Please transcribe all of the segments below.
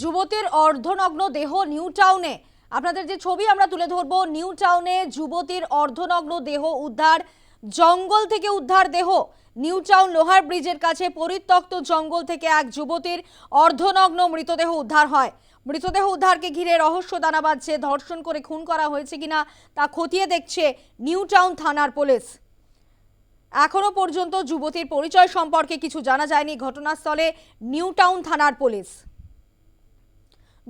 যুবতীর অর্ধনগ্ন দেহ নিউ টাউনে। আপনাদের যে ছবি আমরা তুলে ধরবো, নিউ টাউনে যুবতীর অর্ধনগ্ন দেহ উদ্ধার, জঙ্গল থেকে উদ্ধার দেহ। নিউ টাউন লোহার ব্রিজের কাছে পরিত্যক্ত জঙ্গল থেকে এক যুবতীর অর্ধনগ্ন মৃতদেহ উদ্ধার হয়। মৃতদেহ উদ্ধারকে ঘিরে রহস্য দানা বাঁধছে, ধর্ষণ করে খুন করা হয়েছে কিনা তা খতিয়ে দেখছে নিউ টাউন থানার পুলিশ। এখনও পর্যন্ত যুবতীর পরিচয় সম্পর্কে কিছু জানা যায়নি। ঘটনাস্থলে নিউ টাউন থানার পুলিশ।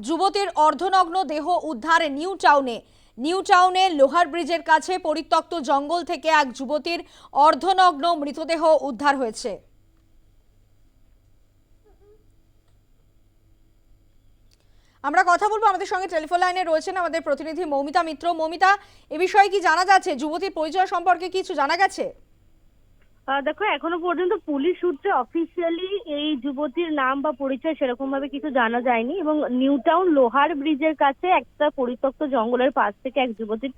যুবতীর অর্ধনগ্ন দেহ উদ্ধার নিউ টাউনে। নিউ টাউনে লোহার ব্রিজের কাছে পরিত্যক্ত জঙ্গল থেকে এক যুবতীর অর্ধনগ্ন মৃতদেহ উদ্ধার হয়েছে। আমরা কথা বলব আমাদের সঙ্গে টেলিফোন লাইনে রয়েছেন আমাদের প্রতিনিধি মৌমিতা মিত্র। মৌমিতা, এ বিষয়ে কি জানা যাচ্ছে? যুবতীর পরিচয় সম্পর্কে কিছু জানা গেছে? দেখো, এখনও পর্যন্ত পুলিশ সূত্রে অফিসিয়ালি এই যুবতীর নাম বা পরিচয় সেরকম ভাবে কিছু জানা যায়নি এবং নিউ টাউন লোহার ব্রিজের কাছে একটা পরিত্যক্ত জঙ্গলের পাশ থেকে এক যুবতীর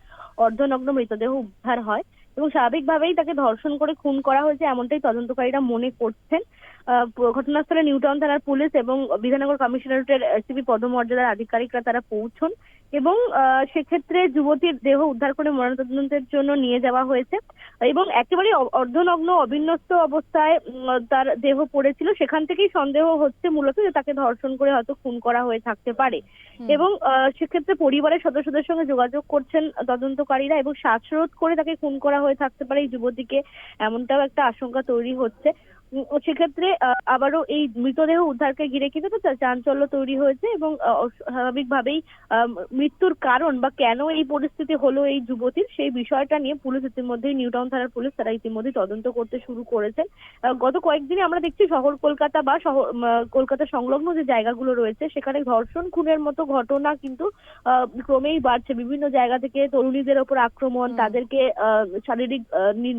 অর্ধনগ্ন মৃতদেহ উদ্ধার হয় এবং স্বাভাবিকভাবেই তাকে ধর্ষণ করে খুন করা হয়েছে এমনটাই তদন্তকারীরা মনে করছেন। ঘটনাস্থলে নিউ টাউন থানার পুলিশ এবং বিধাননগর কমিশনারেটের এসিপি পদমর্যাদার আধিকারিকরা তারা পৌঁছন। এবং সেক্ষেত্রে যুবতীর দেহ উদ্ধার করে ময়নাতদন্তের জন্য নিয়ে যাওয়া হয়েছে। এবং একেবারে অর্ধনগ্ন অবিন্যস্ত অবস্থায় তার দেহ পড়েছিল। সেখান থেকেই সন্দেহ হচ্ছে মূলত যে তাকে ধর্ষণ করে হয়তো খুন করা হয়ে থাকতে পারে। এবং আহ, সেক্ষেত্রে পরিবারের সদস্যদের সঙ্গে যোগাযোগ করছেন তদন্তকারীরা এবং শ্বাসরোধ করে তাকে খুন করা হয়ে থাকতে পারে এই যুবতীকে। এমনটাও একটা আশঙ্কা তৈরি হচ্ছে। সেক্ষেত্রে আবারও এই মৃতদেহ উদ্ধারকে ঘিরে কিন্তু তো চাঞ্চল্য তৈরি হয়েছে এবং স্বাভাবিকভাবেই মৃত্যুর কারণ বা কেন এই পরিস্থিতি হলো এই যুবতীর সেই বিষয়টা নিয়ে পুলিশ ইতিমধ্যেই নিউ টাউন থানার পুলিশ তারা ইতিমধ্যেই তদন্ত করতে শুরু করেছেন গত কয়েকদিনে আমরা দেখছি শহর কলকাতা বা শহর কলকাতা সংলগ্ন যে জায়গাগুলো রয়েছে সেখানে ধর্ষণ খুনের মতো ঘটনা কিন্তু আহ, ক্রমেই বাড়ছে। বিভিন্ন জায়গা থেকে তরুণীদের ওপর আক্রমণ তাদেরকে আহ, শারীরিক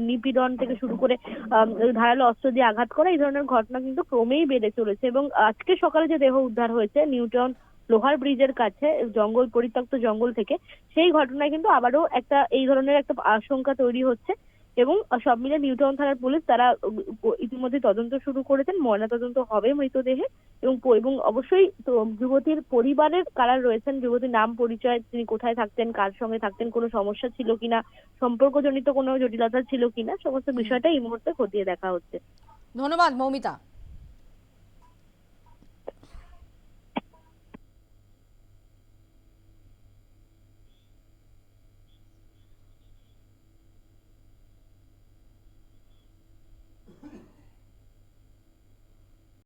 নিপীড়ন থেকে শুরু করে আহ, ধারালো অস্ত্র দিয়ে আঘাত করা, এই ধরনের ঘটনা কিন্তু ক্রমেই বেড়ে চলেছে এবং আজকে সকালে যে দেহ উদ্ধার হয়েছে নিউটাউন লোহার ব্রিজের কাছে, জঙ্গল, পরিত্যক্ত জঙ্গল থেকে, সেই ঘটনায় কিন্তু আবারও একটা, এই ধরনের একটা আশঙ্কা তৈরি হচ্ছে এবং সব মিলে নিউটাউন থানার পুলিশ তারা ইতিমধ্যে তদন্ত শুরু করেছেন, ময়না তদন্ত হবে মৃতদেহে এবং এবং অবশ্যই যুবতীর পরিবারের কারা রয়েছেন, যুবতীর নাম পরিচয়, তিনি কোথায় থাকতেন, কার সঙ্গে থাকতেন, কোনো সমস্যা ছিল কিনা, সম্পর্কজনিত কোনো জটিলতা ছিল কিনা, সমস্ত বিষয়টা এই মুহূর্তে খতিয়ে দেখা হচ্ছে। ধন্যবাদ মৌমিতা।